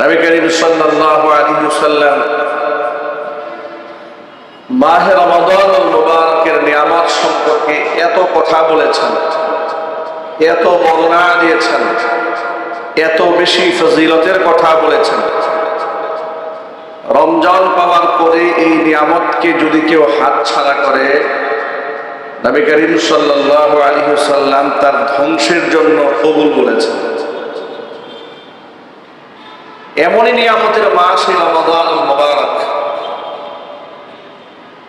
নবী করিম সাল্লাল্লাহু আলাইহি ওয়াসাল্লাম মাহে রমাদান মুবারকের নিয়ামত সম্পর্কে এত কথা বলেছেন, এত বর্ণনা দিয়েছেন, এত বেশি ফজিলতের কথা বলেছেন। রমজান পাওয়ার পরে এই নিয়ামতকে যদি কেউ হাত ছাড়া করে, নবী করিম সাল্লাল্লাহু আলাইহি ওয়াসাল্লাম তার ধ্বংসের জন্য কবুল বলেছেন। এমনই নিয়ামতের মাস রমাদান মুবারক।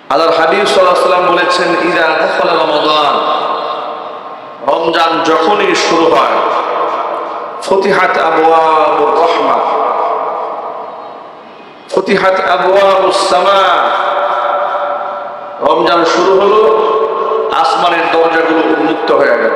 আল্লাহর হাবিব ওয়াসাল্লাম বলেছেন ইদা দখলা রমজান যখনই শুরু হয় রমজান শুরু হলো, আসমানের দরজাগুলো উন্মুক্ত হয়ে গেল।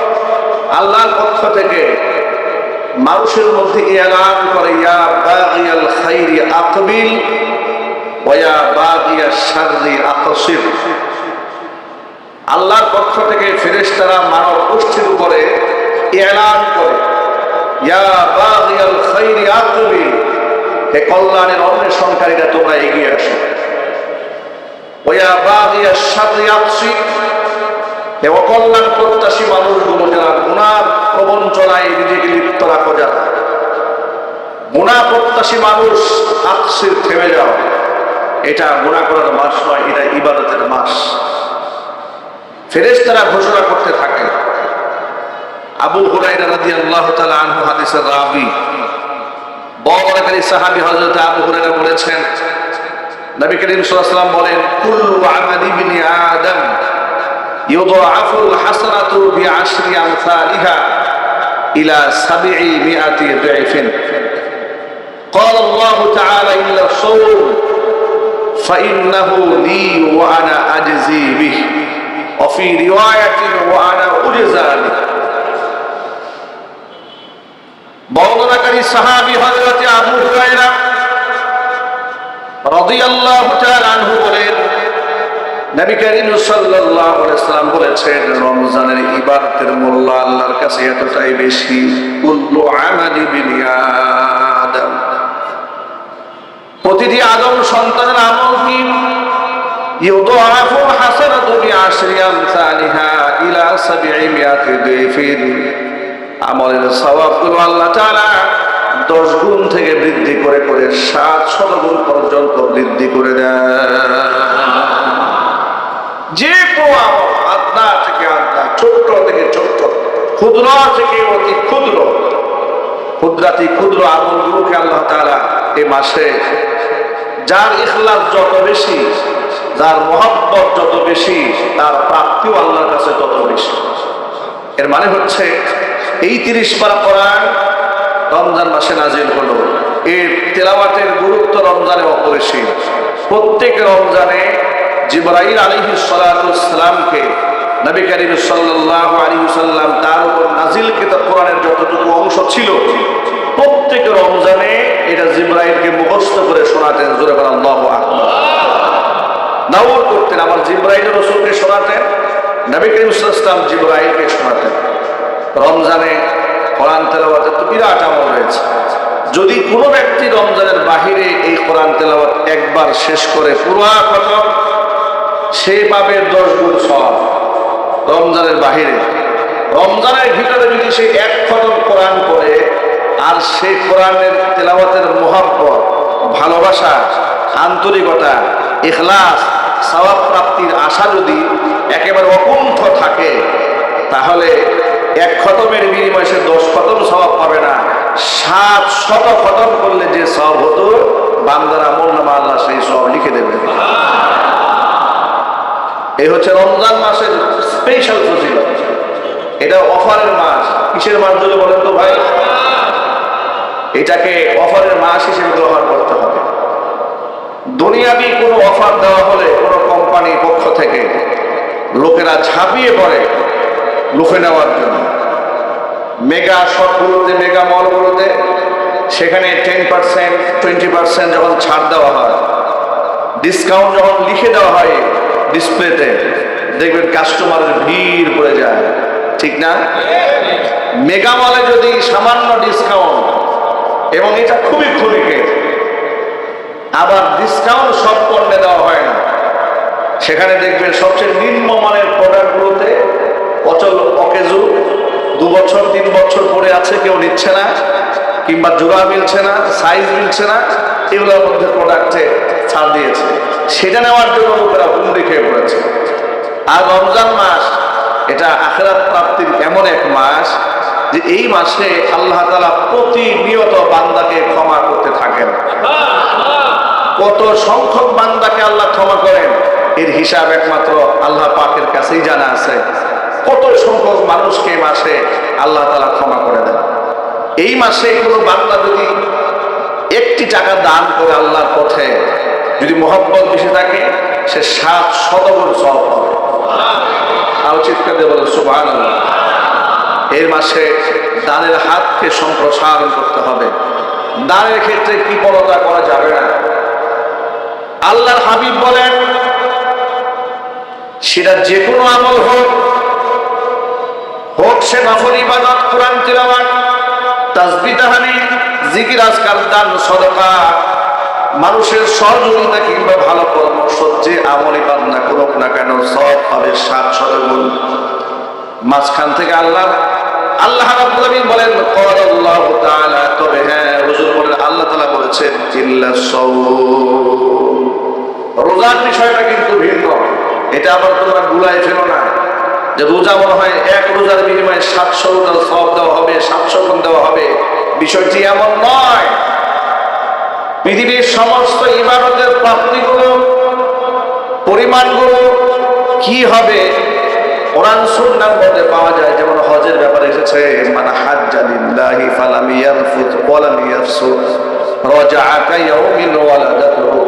আল্লাহর পক্ষ থেকে মানুষের মধ্যে এলান করে, ইয়া বাগিয়াল খাইরি আকবিল ওয়া বাগিয়া শাররি আকসির আল্লাহর পক্ষ থেকে ফেরেশতারা মানব গোষ্ঠীর উপরে এলান করে, ইয়া বাগিয়াল খাইরি আকবিল, হে কল্যাণের অন্বেষণকারীরা, তোমরা এগিয়ে আসো। ওয়া বাগিয়া শাররি আকসির অকল্যাণ প্রত্যাশী মানুষগুলো যারা গুণার প্রবঞ্চনায় নিজেকে লিপ্ত রাখো যারা। গুণা প্রত্যাশী মানুষ আকসির থেমে যাও। এটা গুণা করার মাস নয়, এটা ইবাদতের মাস। ফেরেশতারা ঘোষণা করতে থাকে আবু হুরাইরা রাদিয়াল্লাহু তাআলা আনহু হাদিসের রাবি। বড়কারী সাহাবী হযরত আবু হুরাইরা বলেছেন, নবী করিম বলেন, কুল্লু আমালি ইবনি আদম। يضاعف الحسنة بعشر أمثالها إلى سبعمائة ضعف قال الله تعالى إلا الصوم فإنه لي وأنا أجزي به وفي رواية وأنا أجزى به বর্ণনাকারী সাহাবী হযরত আবু হুরায়রা রাদিয়াল্লাহু তাআলা আনহু বলেন নবী করিম সাল্লাল্লাহু আলাইহি সাল্লাম বলেছেন, রমজানের ইবাদতের মূল্য আল্লাহর কাছে এতটাই বেশি, কুল্লু আমালি প্রতিটি আদম সন্তানের আমল কি? ইউদাফু হাসানাতু বিআশরি আমসালিহা ইলা সাবঈমিয়াতি দিফিন। আমলের আল্লাহ তাআলা দশ গুণ থেকে বৃদ্ধি করে করে সাত শত গুণ পর্যন্ত বৃদ্ধি করে দেয় যে কোনো আমল থেকে আদনা ছোট্ট থেকে ছোট্ট, ক্ষুদ্র থেকে অতি ক্ষুদ্র, ক্ষুদ্রাতি ক্ষুদ্র আমলগুলোকে আল্লাহ তাআলা এ মাসে, যার ইখলাস যত বেশি, যার মহব্বত যত বেশি, তার প্রাপ্তিও আল্লাহর কাছে তত বেশি। এর মানে হচ্ছে, এই তিরিশ পারা কোরআন রমজান মাসে নাজিল হলো। এর তেলাওয়াতের গুরুত্ব রমজানে অপরিসীম। প্রত্যেক রমজানে জিবরাইল আলাইহি সালামকে নবী করিম সাল্লাল্লাহু আলাইহি সাল্লাম তার উপর নাজিল কিতাব কোরআনের যতটুকু অংশ ছিল প্রত্যেক রমজানে এটা জিবরাইলকে মুখস্থ করে শোনাতেন, জোরে বলেন, আল্লাহু করতেন, আবার জিবরাইল রসুলকে শোনাতেন, নবী করিম সাল্লাম জিবরাইলকে শোনাতেন। রমজানে কোরআন তেলাওয়াতের তো বিরাট আমল রয়েছে। যদি কোনো ব্যক্তি রমজানের বাহিরে এই কোরআন তেলাওয়াত একবার শেষ করে, পুরো খতম সে পাবে দশ গুণ সব রমজানের বাহিরে। রমজানের ভিতরে যদি সে এক খতম কোরআন করে আর সে কোরআনের তেলাওয়াতের মোহাব্বত, ভালোবাসা, আন্তরিকতা, ইখলাস, সওয়াব প্রাপ্তির আশা যদি একেবারে অকুণ্ঠ থাকে, তাহলে এক খতমের বিনিময়ে সে দশ খতম স্বভাব পাবে না। সাত শত খতম করলে যে সব হতো, বান্দার আমল নামা আল্লাহ সেই সব লিখে দেবে। এই হচ্ছে রমজান মাসের স্পেশাল ফজিলত। এটা অফারের মাস। কিসের মাস যদি বলেন তো ভাই? এটাকে অফারের মাস হিসেবে ব্যবহার করতে হবে। দুনিয়াবি কোনো অফার দেওয়া হলে কোনো কোম্পানির পক্ষ থেকে লোকেরা ঝাঁপিয়ে পড়ে লুফে নেওয়ার জন্য। মেগা শপগুলোতে, মেগা মলগুলোতে সেখানে টেন পার্সেন্ট টোয়েন্টি পার্সেন্ট যখন ছাড় দেওয়া হয় ডিসকাউন্ট যখন লিখে দেওয়া হয় ডিসপ্লেতে দেখবেন কাস্টমারের ভিড় পড়ে যায়। ঠিক না? মেগা মলে যদি সামান্য ডিসকাউন্ট এবং এটা খুবই ক্ষণিকের আবার ডিসকাউন্ট সব পণ্যে দেওয়া হয় না। সেখানে দেখবেন সবচেয়ে নিম্নমানের প্রোডাক্টগুলোতে অচল অকেজু দু বছর, তিন বছর পরে আছে, কেউ নিচ্ছে না, কিংবা জোড়া মিলছে না সাইজ মিলছে না। এগুলোর মধ্যে প্রোডাক্টে ছাড় দিয়েছে। সেটা নেওয়ার জন্য লোকেরা হুমড়ি খেয়ে পড়েছে। আর রমজান মাস, এটা আখেরাত প্রাপ্তির এমন এক মাস যে এই মাসে আল্লাহ তালা প্রতিনিয়ত বান্দাকে ক্ষমা করতে থাকেন। কত সংখ্যক বান্দাকে আল্লাহ ক্ষমা করেন, এর হিসাব একমাত্র আল্লাহ পাকের কাছেই জানা আছে। কত সংখ্যক মানুষকে মাসে আল্লাহ তালা ক্ষমা করে দেন। এই মাসে কোনো বান্দা যদি একটি টাকা দান করে আল্লাহর পথে যদি মোহাম্মত বেশি থাকে, সে সাত শতগুণ সব দিয়ে বলে সুবাহ এর মাসে দানের হাতকে সম্প্রসারণ করতে হবে। দানের ক্ষেত্রে কৃপণতা করা যাবে না? আল্লাহর হাবিব বলেন, সেটা যে কোনো আমল হোক হোক সে নফল ইবাদত, কোরআন, তিলাওয়াত তাসবিহ তাহানি জিকির আজকার দান, সদকা। মানুষের সহযোগিতা কিংবা ভালো কর্ম সহ্যে আমল না করুক না কেন, সব পাবে সাত শতগুণ মাঝখান থেকে আল্লাহ আল্লাহ রাব্বুল বলেন ক্বাল আল্লাহু তাআলা তবে হ্যাঁ হুজুর বলেন, আল্লাহ তাআলা বলেছেন, ইল্লা সাওম। রোজার বিষয়টা কিন্তু ভিন্ন। এটা আবার তোমরা গুলাই ফেলো না। যে রোজা মনে হয় এক রোজার বিনিময়ে সাতশো রোজার সব দেওয়া হবে, সাতশো গুণ দেওয়া হবে। বিষয়টি এমন নয়। পৃথিবীর সমস্ত ইবাদতের প্রাপ্তিগুলো, পরিমাণগুলো কি হবে? কোরআন সুন্নাহর মধ্যে পাওয়া যায়, যেমন হজের ব্যাপারে এসেছে মানে হাজ্জা লিল্লাহি ফালাম ইয়ারফুত ওয়ালাম ইয়াফসুক রাজাআ কায়াউমিন ওয়ালাদাতুহু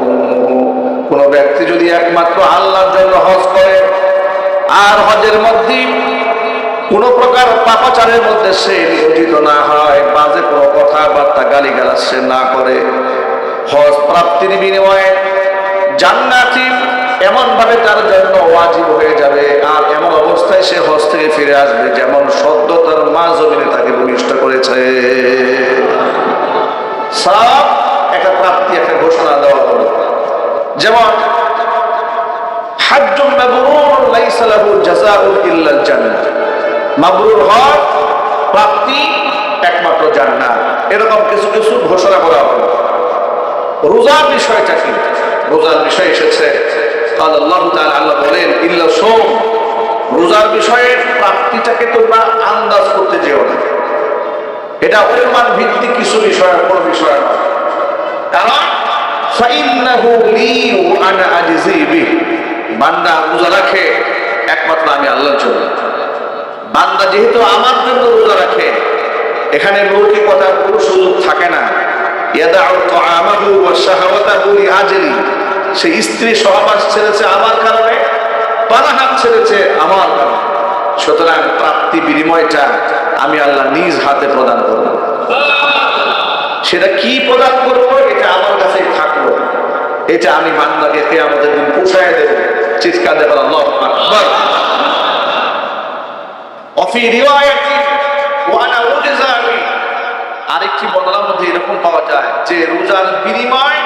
কোন ব্যক্তি যদি একমাত্র আল্লাহর জন্য হজ করে, আর হজের মধ্যে কোন প্রকার পাপাচারের মধ্যে সে নিয়োজিত না হয়, বাজে কোনো কথাবার্তা গালিগালাজ সে না করে। হজ প্রাপ্তির বিনিময়ে জান্নাতি এমন ভাবে তার জন্য ওয়াজিব হয়ে যাবে, আর এমন অবস্থায় সে হজ থেকে ফিরে আসবে যেমন সদ্য তার মা জমিনে তাকে ভূমিষ্ঠ করেছে। সব একটা প্রাপ্তি, একটা ঘোষণা দেওয়া হলো। যেমন হাজ্জুম মাবরুর লাইসা জাযাউন ইল্লাল জান্নাহ। মাবরুর হক, প্রাপ্তি একমাত্র জান্নাত। এরকম কিছু কিছু ঘোষণা করা হবে রোজার বিষয়টা কি? রোজার বিষয় এসেছে। কাল আল্লাহ আল্লাহ বলেন, ইল্লা সোম। রোজার বিষয়ে প্রাপ্তিটাকে তোমরা আন্দাজ করতে যেও না। এটা অনুমান ভিত্তি কিছু বিষয়, কোনো বিষয় নয় কারণ বান্দা রোজা রাখে, একমাত্র আমি আল্লাহর জন্য। বান্দা যেহেতু আমার জন্য রোজা রাখে, এখানে লৌকিকতার কোনো সুযোগ থাকে না। স্ত্রী সহবাস ছেড়েছে আমার কারণে ছেড়েছে আমার সুতরাং প্রাপ্তি বিনিময়টা আমি আল্লাহ নিজ হাতে প্রদান সেটা কি প্রদান করব, এটা আমার কাছেই থাকল। এটা আমি বান্দাকে আমাদের পোষায় দেব। চিৎকার দেব অফি রিওয়ায়াতি ওয়ানা উজজা আরেকটি বদলার মধ্যে এরকম পাওয়া যায় যে রোজার বিনিময়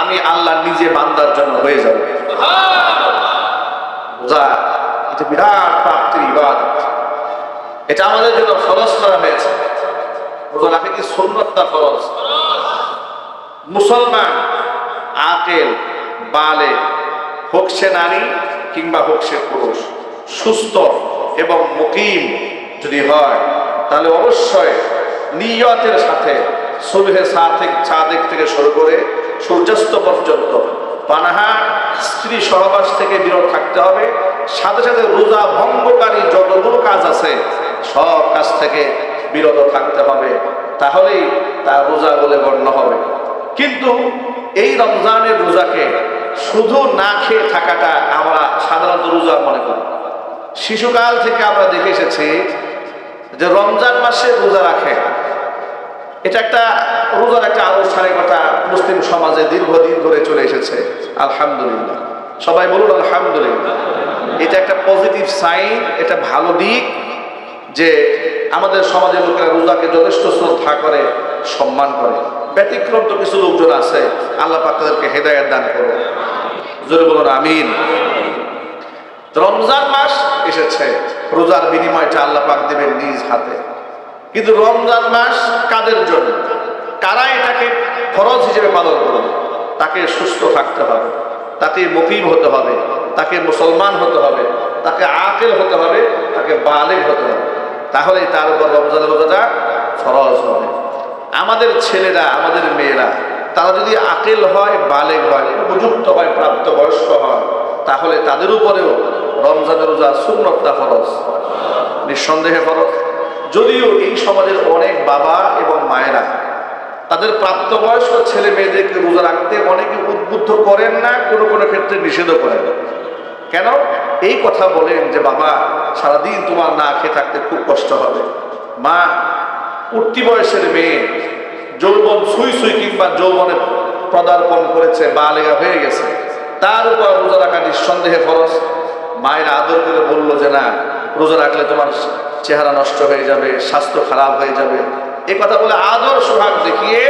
আমি আল্লাহ নিজে বান্দার জন্য হয়ে যাব। রোজা এটা বিরাট প্রাপ্তির ইবাদত। এটা আমাদের জন্য ফরজ করা হয়েছে। রোজা রাখে কি সুন্নতটা ফরজ? মুসলমান আকেল বালে হোক সে নারী কিংবা হোক সে পুরুষ সুস্থ এবং মুকিম যদি হয়, তাহলে অবশ্যই নিয়তের সাথে সুবহে সাথে চাঁদেক থেকে শুরু করে সূর্যাস্ত পর্যন্ত পানাহা, স্ত্রী সহবাস থেকে বিরত থাকতে হবে। সাথে সাথে রোজা ভঙ্গকারী যতগুলো কাজ আছে, সব কাজ থেকে বিরত থাকতে হবে। তাহলেই তা রোজা বলে গণ্য হবে। কিন্তু এই রমজানের রোজাকে শুধু না খেয়ে থাকাটা আমরা সাধারণত রোজা মনে করি। শিশুকাল থেকে আমরা দেখে এসেছি যে রমজান মাসে রোজা রাখে। এটা একটা রোজার একটা আনুষ্ঠানিকতা মুসলিম সমাজে দীর্ঘদিন ধরে চলে এসেছে। আলহামদুলিল্লাহ। সবাই বলুন আলহামদুলিল্লাহ। এটা একটা পজিটিভ সাইন, এটা ভালো দিক যে আমাদের সমাজের লোকেরা রোজাকে যথেষ্ট শ্রদ্ধা করে, সম্মান করে। ব্যতিক্রম তো কিছু লোকজন আছে, আল্লাহ পাক তাদেরকে হেদায়ত দান করো জোরে বলুন, আমিন। রমজান মাস এসেছে। রোজার বিনিময়টা আল্লাহ পাক দেবেন নিজ হাতে। কিন্তু রমজান মাস কাদের জন্য? কারা এটাকে ফরজ হিসেবে পালন করবে? তাকে সুস্থ থাকতে হবে, তাকে মুকিম হতে হবে, তাকে মুসলমান হতে হবে, তাকে আকেল হতে হবে, তাকে বালেগ হতে হবে। তাহলে তার উপর রমজান রোজাটা ফরজ হবে। আমাদের ছেলেরা, আমাদের মেয়েরা, তারা যদি আকেল হয়, বালেগ হয় উপযুক্ত হয়, প্রাপ্তবয়স্ক হয়, তাহলে তাদের উপরেও রমজানের রোজা সুন্নতটা ফরজ? নিঃসন্দেহে ফরজ। যদিও এই সমাজের অনেক বাবা এবং মায়েরা তাদের প্রাপ্তবয়স্ক ছেলে মেয়েদেরকে রোজা রাখতে অনেকে উদ্বুদ্ধ করেন না, কোনো কোনো ক্ষেত্রে নিষেধও করেন। কেন? এই কথা বলেন যে, বাবা, সারাদিন তোমার না খেয়ে থাকতে খুব কষ্ট হবে। মা, উঠতি বয়সের মেয়ে যৌবন সুই সুই কিংবা যৌবনে পদার্পণ করেছে বা লেগা হয়ে গেছে। তার উপর রোজা রাখা নিঃসন্দেহে ফরজ। মায়ের আদর করে বলল যে না, রোজা রাখলে তোমার চেহারা নষ্ট হয়ে যাবে, স্বাস্থ্য খারাপ হয়ে যাবে। এ কথা বলে আদর সোহাগ দেখিয়ে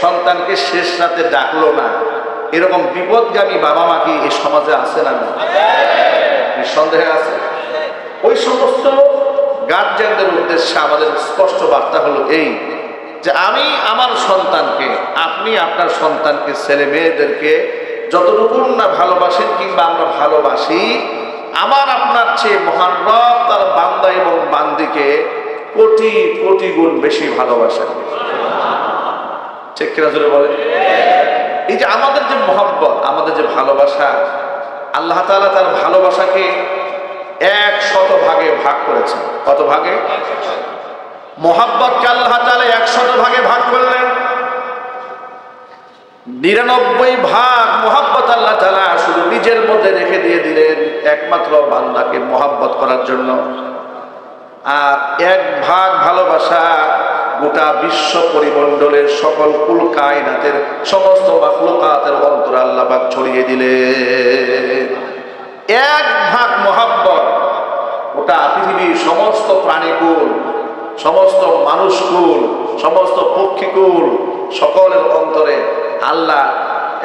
সন্তানকে শেষ রাতে ডাকলো না। এরকম বিপদগামী বাবা মা কি এই সমাজে আছে না নিঃসন্দেহে আছে। ওই সমস্ত গার্জিয়ানদের উদ্দেশ্যে আমাদের স্পষ্ট বার্তা হলো এই যে আমি আমার সন্তানকে, আপনি আপনার সন্তানকে, ছেলে মেয়েদেরকে যতটুকু না ভালোবাসেন কিংবা আমরা ভালোবাসি আমার আপনার চেয়ে মহান রব তার বান্দা এবং বান্দিকে কোটি কোটি গুণ বেশি ভালোবাসেন। এই যে আমাদের যে মহব্বত, আমাদের যে ভালোবাসা, আল্লাহ তাআলা তার ভালোবাসাকে এক শত ভাগে ভাগ করেছেন। কত ভাগে? মোহাব্বতকে আল্লাহ তালা এক শত ভাগে ভাগ করলেন। নিরানব্বই ভাগ মোহাব্বত আল্লাহ শুধু নিজের মধ্যে রেখে দিয়ে দিলেন একমাত্র বান্দাকে মোহাব্বত করার জন্য। আর এক ভাগ ভালোবাসা গোটা বিশ্ব পরিমণ্ডলের সকল কুল কায়নাতের সমস্ত মাখলুকাতের অন্তর আল্লাহ পাক ছড়িয়ে দিলেন। এক ভাগ মোহাব্বত গোটা পৃথিবীর সমস্ত প্রাণীকুল, সমস্ত মানুষকুল, সমস্ত পক্ষীকুল সকলের অন্তরে আল্লাহ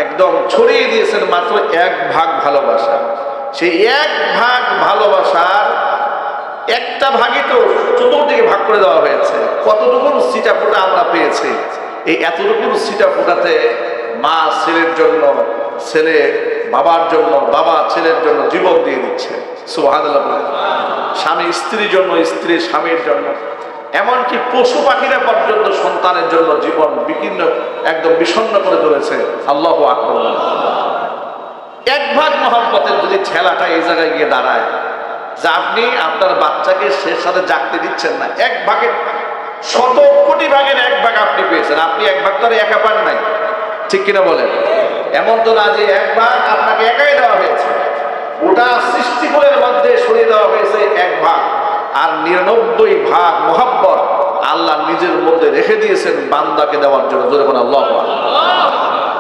একদম ছড়িয়ে দিয়েছেন মাত্র এক ভাগ ভালোবাসা। সেই এক ভাগ ভালোবাসার একটা ভাগে তো চতুর্দিকে ভাগ করে দেওয়া হয়েছে। কতটুকু সিটা ফোটা আমরা পেয়েছি? এই এতটুকু সিটা ফোটাতে মা ছেলের জন্য, ছেলে বাবার জন্য, বাবা ছেলের জন্য জীবন দিয়ে দিচ্ছে। সুহাদ স্বামী স্ত্রীর জন্য, স্ত্রী স্বামীর জন্য। এমনকি পশু পাখিরা পর্যন্ত সন্তানের জন্য জীবন বিকীর্ণ, একদম বিষণ্ণ করে তুলেছে। আল্লাহ এক ভাগ মহব্বতের যদি ঠেলাটা এই জায়গায় গিয়ে দাঁড়ায়, যে আপনি আপনার বাচ্চাকে সে সাথে জাগতে দিচ্ছেন না, এক ভাগের শত কোটি ভাগের এক ভাগ আপনি পেয়েছেন, আপনি এক ভাগ তো একা পান নাই। ঠিক কিনা বলেন? এমন তো না যে এক ভাগ আপনাকে একাই দেওয়া হয়েছে ওটা সৃষ্টিকুলের মধ্যে সরিয়ে দেওয়া হয়েছে এক ভাগ। আর নিরানব্বই ভাগ মোহাব্বত আল্লাহ নিজের মধ্যে রেখে দিয়েছেন বান্দাকে দেওয়ার জন্য। জোরে কোন আল্লাহ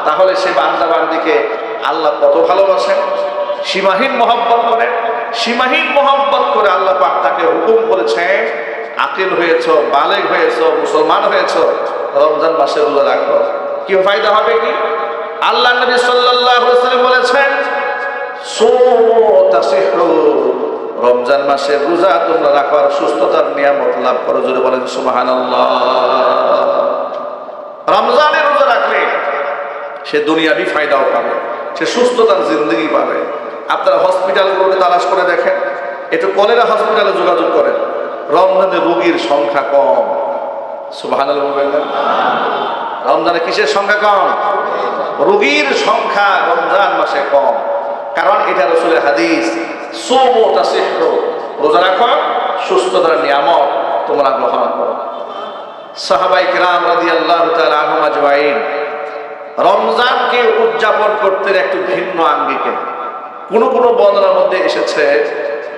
তাহলে সে বান্দা বান্দিকে আল্লাহ কত ভালোবাসেন? সীমাহীন মহব্বত করেন সীমাহীন মহব্বত করে আল্লাহ পাক তাকে হুকুম করেছেন, আকিল হয়েছ, বালেগ হয়েছ, মুসলমান হয়েছ, রমজান মাসে রোজা রাখো। কি ফায়দা হবে কি? আল্লাহ নবী সাল্লাল্লাহু রমজান মাসে রোজা তোমরা রাখো আর সুস্থতার নিয়ামত লাভ করো। জোরে বলেন, সুবহানাল্লাহ। রমজানে রোজা রাখলে সে দুনিয়াবি ফায়দাও পাবে, সে সুস্থতার জিন্দগি পাবে। আপনারা হসপিটালগুলোতে তালাশ করে দেখেন একটু কলেরা হসপিটালে যোগাযোগ করেন, রমজানে রোগীর সংখ্যা কম। সুবাহান রমজানে কিসের সংখ্যা কম? রোগীর সংখ্যা রমজান মাসে কম। কারণ এটা রসুলের হাদিস সোমতা রোজা রাখো সুস্থতার নিয়ামত তোমরা গ্রহণ করো। সাহাবাই কিরাম তাআলা আজমাইন, রমজানকে উদযাপন করতে একটু ভিন্ন আঙ্গিকে। কোন কোন বর্ণনার মধ্যে এসেছে,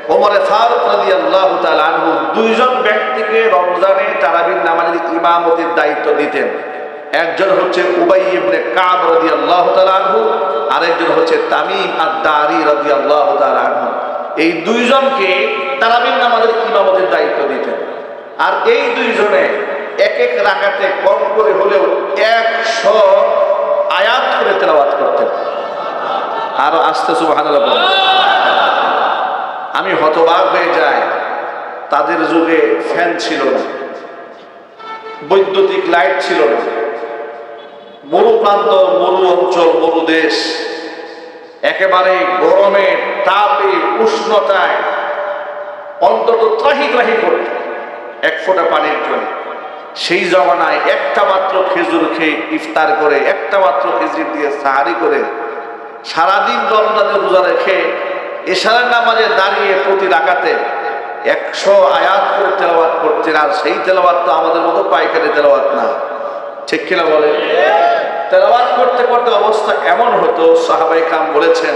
ওমরে ফারুক রাদিয়াল্লাহু তাআলা আনহু দুইজন ব্যক্তিকে রমজানে তারাবির নামাজের ইমামতির দায়িত্ব দিতেন। একজন হচ্ছে উবাই ইবনে কাব রাদিয়াল্লাহু তাআলা আনহু, আরেকজন হচ্ছে তামিম আদ-দারি রাদিয়াল্লাহু তাআলা আনহু। এই দুইজনকে তারাবির নামাজের ইমামতির দায়িত্ব দিতেন। আর এই দুইজনে এক এক রাকাতে কম করে হলেও একশো আয়াত করে তেলাওয়াত করতেন। আরও আস্তে বলেন। আমি হতবাক হয়ে যাই, তাদের যুগে ফ্যান ছিল না, বৈদ্যুতিক লাইট ছিল না। মরু প্রান্ত মরু অঞ্চল, মরু দেশ। একেবারে গরমে তাপে উষ্ণতায় অন্তত ত্রাহি ত্রাহি করত, এক ফোঁটা পানির জন্য সেই জমানায় একটা মাত্র খেজুর খেয়ে ইফতার করে, একটা মাত্র খেজুর দিয়ে সাহারি করে সারাদিন রমজানের রোজা রেখে এশারের নামাজে দাঁড়িয়ে প্রতি রাখাতে একশো আয়াত করে তেলাওয়াত করতেন, আর সেই তেলাওয়াত তো আমাদের মতো পাইকারি তেলাওয়াত না। ঠিক কিনা বলে? তেলাওয়াত করতে করতে অবস্থা এমন হতো? সাহাবাই কাম বলেছেন,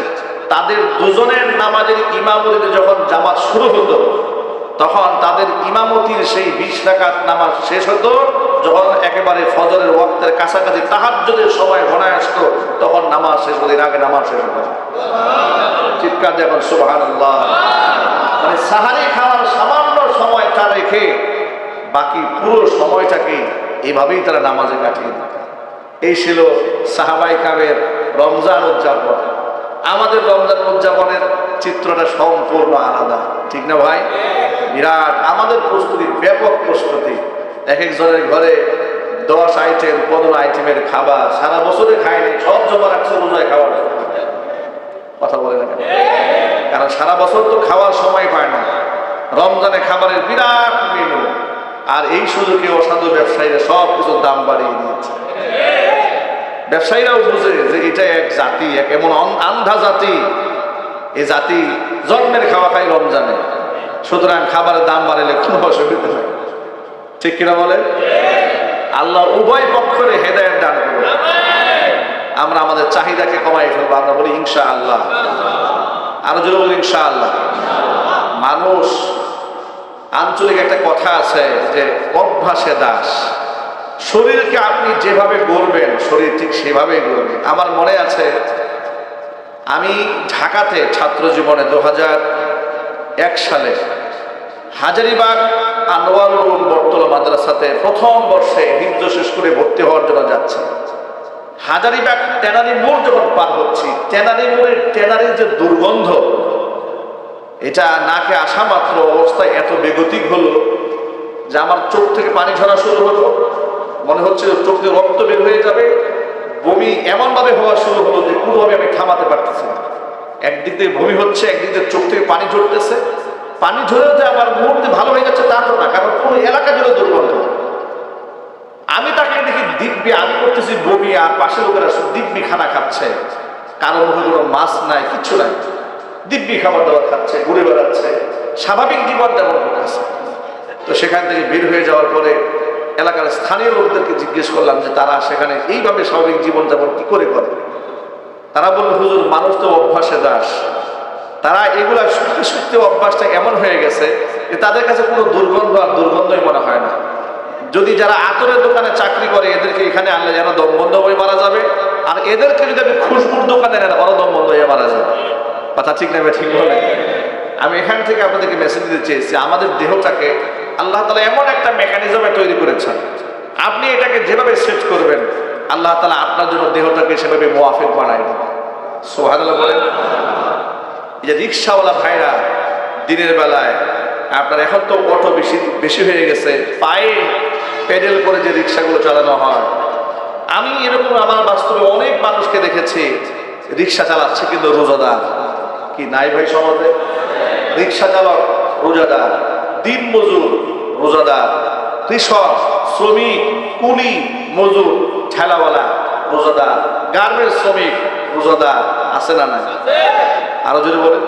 তাদের দুজনের নামাজের ইমামতিতে যখন জামাত শুরু হতো, তখন তাদের ইমামতির সেই বিশ রাকাত নামাজ শেষ হতো। যখন একেবারে ফজরের ওয়াক্তের কাছাকাছি তাহাজ্জুদের সময় ঘনায় আসতো তখন নামাজ শেষ হতো আগে নামাজ শেষ হতো চিৎকার যখন সুবহানাল্লাহ। মানে সাহারি খাওয়ার সামান্য সময়টা রেখে বাকি পুরো সময়টাকে এইভাবেই তারা নামাজে কাটিয়ে এই ছিল সাহাবাই কাবের রমজান উদযাপন। আমাদের রমজান উদযাপনের চিত্রটা সম্পূর্ণ আলাদা, ঠিক না ভাই? বিরাট আমাদের প্রস্তুতি, ব্যাপক প্রস্তুতি। এক একজনের ঘরে দশ আইটেম পনেরো আইটেমের খাবার, সারা বছরে খায়নি সব জমা রাখছে রোজায় জন্য। কথা বলে না কারণ সারা বছর তো খাওয়ার সময় পায় না। রমজানে খাবারের বিরাট মেনু আর এই সুযোগে অসাধু ব্যবসায়ীরা সব কিছুর দাম বাড়িয়ে দিয়েছে। ব্যবসায়ীরাও বুঝে যে এটা এক জাতি, এক এমন আন্ধা জাতি। এই জাতি জন্মের খাওয়া খাই রমজানে। সুতরাং খাবারের দাম বাড়ালে কোনো অসুবিধা নেই। ঠিক কিনা বলে আল্লাহ উভয় পক্ষরে হেদায়ত দান করবে আমরা আমাদের চাহিদাকে কমাই ফেলব, আমরা বলি ইনশা আল্লাহ আরও জোরে বলি ইনশা আল্লাহ মানুষ আঞ্চলিক একটা কথা আছে যে অভ্যাসে দাস। শরীরকে আপনি যেভাবে গড়বেন, শরীর ঠিক সেভাবেই গড়বে। আমার মনে আছে, আমি ঢাকাতে ছাত্র জীবনে দু এক সালে হাজারিবাগ আনোয়ারুল বর্তলা মাদ্রাসাতে প্রথম বর্ষে হিন্দু শেষ করে ভর্তি হওয়ার জন্য যাচ্ছে। হাজারিবাগ টেনারি মোড় যখন পার হচ্ছি টেনারি মোড়ের টেনারির যে দুর্গন্ধ এটা নাকে আসা মাত্র অবস্থায় এত বেগতিক হলো যে আমার চোখ থেকে পানি ঝরা শুরু হলো। মনে হচ্ছে চোখ থেকে রক্ত বের হয়ে যাবে। বমি এমনভাবে হওয়া শুরু হলো যে কোনোভাবে আমি থামাতে পারতেছি না। একদিক থেকে বমি হচ্ছে, একদিক থেকে চোখ থেকে পানি ঝরতেছে। পানি ঝরেও যে আমার মুহূর্তে ভালো হয়ে যাচ্ছে তা তো না, কারণ পুরো এলাকা জুড়ে দুর্গন্ধ। আমি তাকে দেখি দিব্যি, আমি করতেছি বমি, আর পাশের লোকেরা দিব্যি খানা খাচ্ছে। কারণ কোনো মাছ নাই, কিচ্ছু নাই। দিব্যি খাবার দাবার খাচ্ছে, ঘুরে বেড়াচ্ছে। স্বাভাবিক জীবন যেমন করতেছে তো সেখান থেকে বের হয়ে যাওয়ার পরে এলাকার স্থানীয় লোকদেরকে জিজ্ঞেস করলাম যে তারা সেখানে এইভাবে স্বাভাবিক জীবন যাপন কি করে করে? তারা বলল, হুজুর, মানুষ তো অভ্যাসে দাস। তারা এগুলা শুনতে শুনতে অভ্যাসটা এমন হয়ে গেছে যে তাদের কাছে কোনো দুর্গন্ধ আর দুর্গন্ধই মনে হয় না। যদি যারা আতরের দোকানে চাকরি করে, এদেরকে এখানে আনলে যেন দম বন্ধ হয়ে মারা যাবে। আর এদেরকে যদি আমি খুশবুর দোকানে নেন ওরা বন্ধ হয়ে মারা যাবে। কথা ঠিক নেবে ঠিক বলে। আমি এখান থেকে আপনাদেরকে মেসেজ দিতে চেয়েছি, আমাদের দেহটাকে আল্লাহ তালা এমন একটা মেকানিজমে তৈরি করেছেন। আপনি এটাকে যেভাবে সেট করবেন, আল্লাহ তালা আপনার জন্য দেহটাকে সেভাবে মোয়াফেক বানায় সোহাদাল্লাহ বলেন। এই যে রিক্সাওয়ালা ভাইরা দিনের বেলায়, আপনার এখন তো অটো বেশি বেশি হয়ে গেছে, পায়ে পেডেল করে যে রিক্সাগুলো চালানো হয়। আমি এরকম আমার বাস্তবে অনেক মানুষকে দেখেছি, রিক্সা চালাচ্ছে কিন্তু রোজাদার। কি? নাই ভাই সমাজে? রিক্সা চালক রোজাদার দিন মজুর রোজাদার কৃষক শ্রমিক কুলি মজুর ঠেলাওয়ালা রোজাদার গার্মেন্টস শ্রমিক রোজাদার আছে না নাই? আরও যদি বলেন।